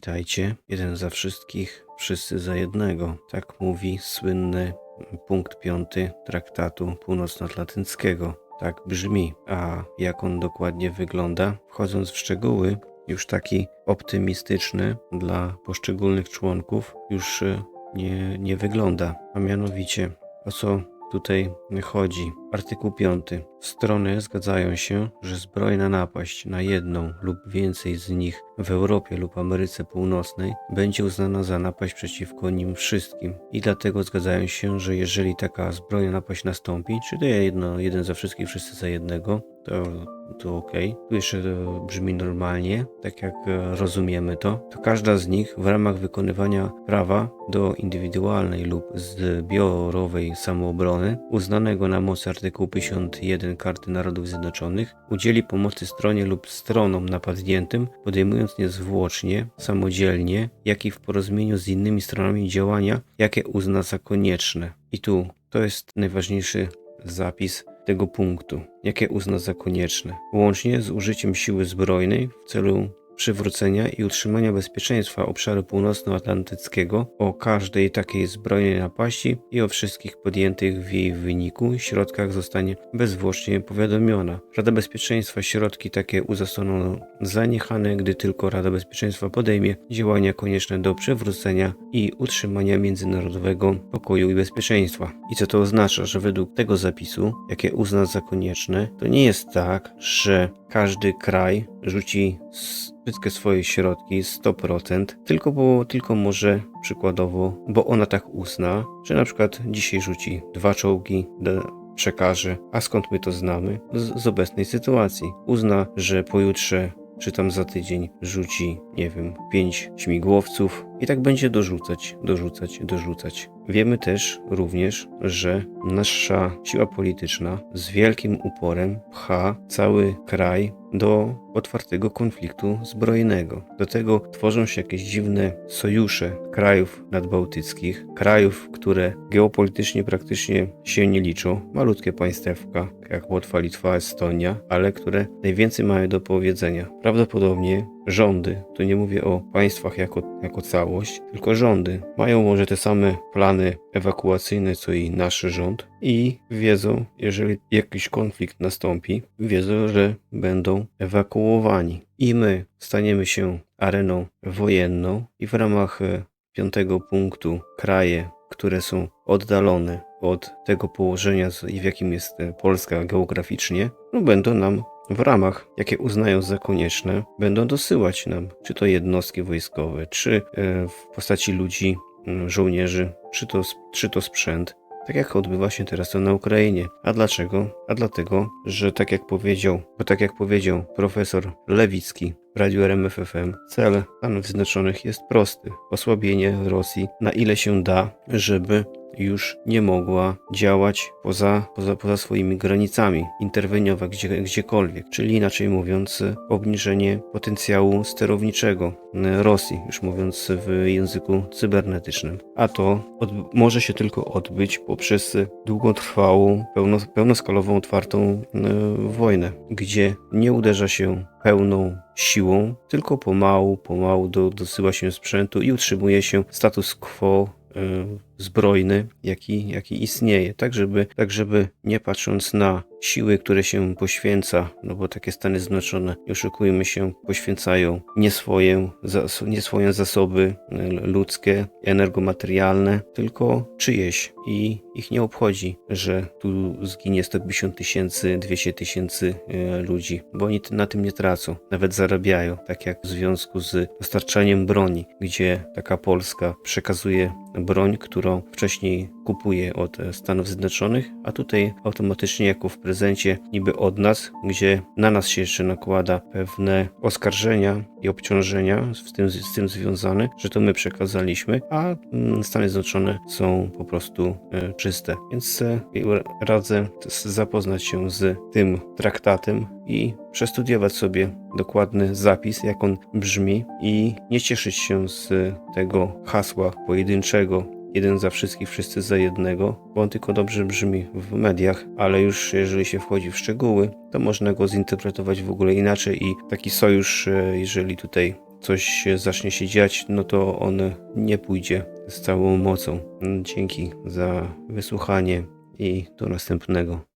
Witajcie, jeden za wszystkich, wszyscy za jednego. Tak mówi słynny punkt piąty traktatu północnoatlantyckiego. Tak brzmi. A jak on dokładnie wygląda? Wchodząc w szczegóły, już taki optymistyczny dla poszczególnych członków już y, nie, nie wygląda. A mianowicie, o co tutaj chodzi? Artykuł 5. Strony zgadzają się, że zbrojna napaść na jedną lub więcej z nich w Europie lub Ameryce Północnej będzie uznana za napaść przeciwko nim wszystkim. I dlatego zgadzają się, że jeżeli taka zbrojna napaść nastąpi, czy to jedno, jeden za wszystkich, wszyscy za jednego, to, to ok. Tu jeszcze to brzmi normalnie, tak jak e, rozumiemy to, to każda z nich w ramach wykonywania prawa do indywidualnej lub zbiorowej samoobrony, uznanego na mocy artykułu 51 Karty Narodów Zjednoczonych, udzieli pomocy stronie lub stronom napadniętym, podejmując niezwłocznie, samodzielnie, jak i w porozumieniu z innymi stronami działania, jakie uzna za konieczne. I tu to jest najważniejszy zapis tego punktu, jakie uzna za konieczne, łącznie z użyciem siły zbrojnej w celu przywrócenia i utrzymania bezpieczeństwa obszaru północnoatlantyckiego, o każdej takiej zbrojnej napaści i o wszystkich podjętych w jej wyniku środkach zostanie bezzwłocznie powiadomiona. Rada Bezpieczeństwa środki takie uzasadniono zaniechane, gdy tylko Rada Bezpieczeństwa podejmie działania konieczne do przywrócenia i utrzymania międzynarodowego pokoju i bezpieczeństwa. I co to oznacza, że według tego zapisu, jakie uzna za konieczne, to nie jest tak, że każdy kraj rzuci wszystkie swoje środki 100%, tylko bo tylko może przykładowo, bo ona tak uzna, że na przykład dzisiaj rzuci dwa czołgi, przekaże, a skąd my to znamy? Z, z obecnej sytuacji. Uzna, że pojutrze czy tam za tydzień rzuci, nie wiem, pięć śmigłowców i tak będzie dorzucać, dorzucać, dorzucać. Wiemy też również, że nasza siła polityczna z wielkim uporem pcha cały kraj do otwartego konfliktu zbrojnego. Do tego tworzą się jakieś dziwne sojusze krajów nadbałtyckich, krajów, które geopolitycznie praktycznie się nie liczą, malutkie państewka, jak Łotwa, Litwa, Estonia, ale które najwięcej mają do powiedzenia. Prawdopodobnie rządy, tu nie mówię o państwach jako, jako całość, tylko rządy, mają może te same plany ewakuacyjne co i nasz rząd i wiedzą, jeżeli jakiś konflikt nastąpi, wiedzą, że będą ewakuowani. I my staniemy się areną wojenną i w ramach e, piątego punktu kraje, które są oddalone od tego położenia, w jakim jest e, Polska geograficznie, no będą nam w ramach, jakie uznają za konieczne, będą dosyłać nam, czy to jednostki wojskowe, czy e, w postaci ludzi, żołnierzy, czy to, czy to sprzęt. Tak jak odbywa się teraz to na Ukrainie. A dlaczego? A dlatego, że tak jak powiedział, bo tak jak powiedział profesor Lewicki w radiu RMFFM, cel Stanów Zjednoczonych jest prosty. Osłabienie Rosji na ile się da, żeby już nie mogła działać poza, poza, poza swoimi granicami, interweniować gdzie, gdziekolwiek. Czyli inaczej mówiąc, obniżenie potencjału sterowniczego e, Rosji, już mówiąc w języku cybernetycznym. A to od, może się tylko odbyć poprzez długotrwałą, pełno, pełnoskalową, otwartą e, wojnę, gdzie nie uderza się pełną siłą, tylko pomału, pomału do, dosyła się sprzętu i utrzymuje się status quo e, zbrojny, jaki, jaki istnieje, tak żeby, tak żeby nie patrząc na siły, które się poświęca, no bo takie Stany Zjednoczone, nie oszukujmy się, poświęcają nie swoje, nie swoje zasoby ludzkie, energomaterialne, tylko czyjeś. I ich nie obchodzi, że tu zginie 150 tysięcy, 200 tysięcy e, ludzi, bo oni na tym nie tracą, nawet zarabiają, tak jak w związku z dostarczaniem broni, gdzie taka Polska przekazuje broń, którą wcześniej kupuje od Stanów Zjednoczonych, a tutaj automatycznie jako w prezencie niby od nas, gdzie na nas się jeszcze nakłada pewne oskarżenia i obciążenia z tym, z tym związane, że to my przekazaliśmy, a mm, Stany Zjednoczone są po prostu e, czyste. Więc e, radzę zapoznać się z tym traktatem i przestudiować sobie dokładny zapis, jak on brzmi i nie cieszyć się z tego hasła pojedynczego jeden za wszystkich, wszyscy za jednego, bo on tylko dobrze brzmi w mediach, ale już jeżeli się wchodzi w szczegóły, to można go zinterpretować w ogóle inaczej i taki sojusz, e, jeżeli tutaj coś zacznie się dziać, no to on nie pójdzie z całą mocą. Dzięki za wysłuchanie i do następnego.